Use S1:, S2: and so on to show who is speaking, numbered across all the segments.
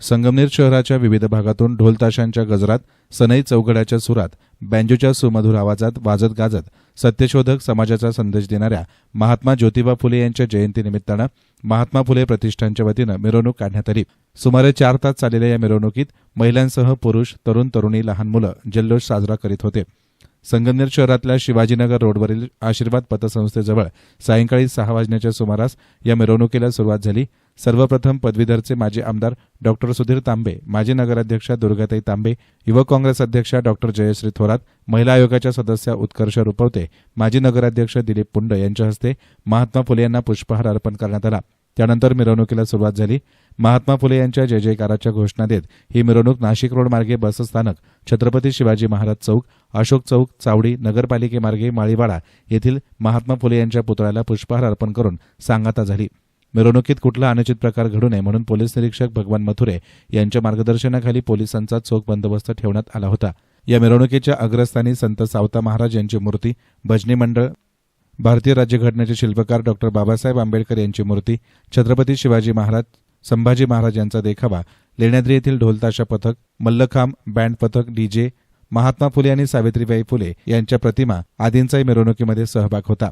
S1: संगमनेर शहराच्या विविध भागातून ढोलताशांच्या गजरात सनई चौघड्याच्या सुरात बँजोच्या सुमधुर आवाजात वाजत गाजत सत्यशोधक समाजाचा संदेश देणाऱ्या महात्मा ज्योतिबा फुले यांच्या जयंतीनिमित्तानं महात्मा फुले प्रतिष्ठानच्या वतीनं मिरवणूक काढण्यात आली. सुमारे चार तास चाललेल्या या मिरवणुकीत महिलांसह पुरुष तरुण तरुणी लहान मुलं जल्लोष साजरा करीत होते. संगमनेर शहरातल्या शिवाजीनगर रोडवरील आशीर्वाद पतसंस्थेजवळ सायंकाळी सहा वाजण्याच्या सुमारास या मिरवणुकीला सुरुवात झाली. सर्वप्रथम पदवीधरचे माजी आमदार डॉक्टर सुधीर तांबे माजी नगराध्यक्षा दुर्गाताई तांबे युवक काँग्रेस अध्यक्षा डॉक्टर जयश्री थोरात महिला आयोगाच्या सदस्या उत्कर्ष रुपवते माजी नगराध्यक्ष दिलीप पुंड यांच्या हस्ते महात्मा फुले यांना पुष्पहार अर्पण करण्यात आला. त्यानंतर मिरवणुकीला सुरुवात झाली. महात्मा फुले यांच्या जय जयकाराच्या घोषणा देत ही मिरवणूक नाशिक रोड मार्गे बसस्थानक छत्रपती शिवाजी महाराज चौक अशोक चौक चावडी नगरपालिकेमार्गे माळीवाडा येथील महात्मा फुले यांच्या पुतळ्याला पुष्पहार अर्पण करून सांगाता झाली. मिरवणुकीत कुठला अनुचित प्रकार घडू नये म्हणून पोलीस निरीक्षक भगवान मथुरे यांच्या मार्गदर्शनाखाली पोलिसांचा चोख बंदोबस्त ठेवण्यात आला होता. या मिरवणुकीच्या अग्रस्थानी संत सावता महाराज यांची मूर्ती भजनी मंडळ भारतीय राज्यघटनेचे शिल्पकार डॉक्टर बाबासाहेब आंबेडकर यांची मूर्ती छत्रपती शिवाजी महाराज संभाजी महाराज यांचा देखावा लेण्याद्री येथील ढोलताशा पथक मल्लखांब बँड पथक डीजे महात्मा फुले आणि सावित्रीबाई फुले यांच्या प्रतिमा आदींचाही मिरवणुकीमध्ये सहभाग होता.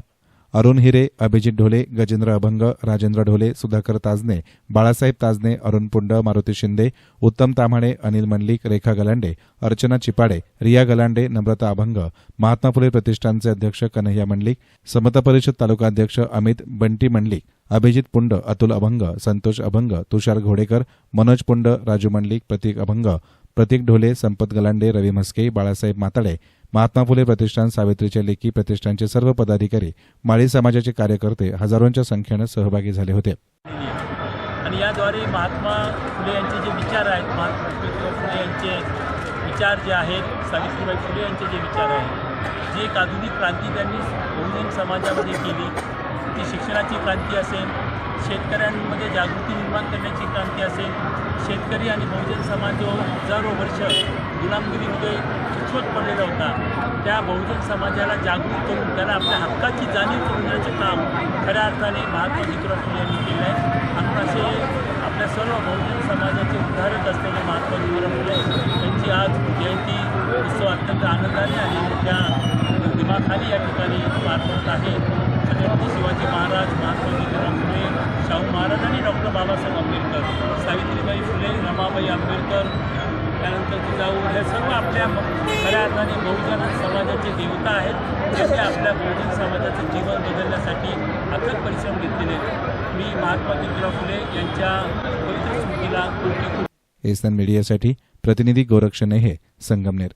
S1: अरुण हिरे अभिजित ढोले गजेंद्र अभंग राजेंद्र ढोले सुधाकर ताजने बाळासाहेब ताजने अरुण पुंड मारुती शिंदे उत्तम ताम्हाणे अनिल मंडलिक रेखा गलांडे अर्चना चिपाडे रिया गलांडे नम्रता अभंग महात्मा फुले प्रतिष्ठानचे अध्यक्ष कन्हैया मंडलिक समता परिषद तालुका अध्यक्ष अमित बंटी मंडलिक अभिजित पुंड अतुल अभंग संतोष अभंग तुषार घोडेकर मनोज पुंड राजू मंडलिक प्रतीक अभंग प्रतीक ढोले संपत गलांडे रवी म्हस्के बाळासाहेब माताडे महात्मा फुले प्रतिष्ठान सावित्रीच्या लेखी प्रतिष्ठानचे सर्व पदाधिकारी माळी समाजाचे कार्यकर्ते हजारोंच्या संख्येनं सहभागी झाले होते.
S2: आणि याद्वारे महात्मा फुले यांचे जे विचार आहेत महात्मा फुले यांचे विचार जे आहेत सावित्रीबाई फुले यांचे जे विचार आहेत जी एक आधुनिक क्रांती त्यांनी बहुजन समाजामध्ये केली. ती शिक्षणाची क्रांती असेल शेतकऱ्यांमध्ये जागृती निर्माण करण्याची क्रांती असेल शेतकरी आणि बहुजन समाज जो हजारो वर्ष गुलामगिरीमध्ये चिचवत पडलेला होता. त्या बहुजन समाजाला जागृत करून त्याला आपल्या हक्काची जाणीव करून देण्याचे काम खऱ्या अर्थाने महात्मा ज्योतिराव फुले यांनी केलं आहे. आपण असे आपल्या सर्व बहुजन समाजाचे उदाहरक असलेले महात्मा ज्योतिराव फुले यांची आज जयंती उत्सव अत्यंत आनंदाने आणि मोठ्या दिमाखाली या ठिकाणी पार पडत आहे. छत्रपती शिवाजी महाराज महात्मा ज्योतिराव फुले शाहू महाराज आणि डॉक्टर बाबासाहेब आंबेडकर सावित्रीबाई फुले रमाबाई आंबेडकर त्यानंतर जिजाऊ हे सर्व आपल्या खऱ्या अर्थाने बहुजन समाजाचे देवता आहेत. जसे आपल्या बहुजन समाजाचं जीवन बदलण्यासाठी अथक परिश्रम घेतलेले मी महात्मा ज्योतिराव फुले यांच्या पवित्र स्मृतीला
S1: एसन मीडियासाठी प्रतिनिधी गोरक्ष नेहे संगमनेर.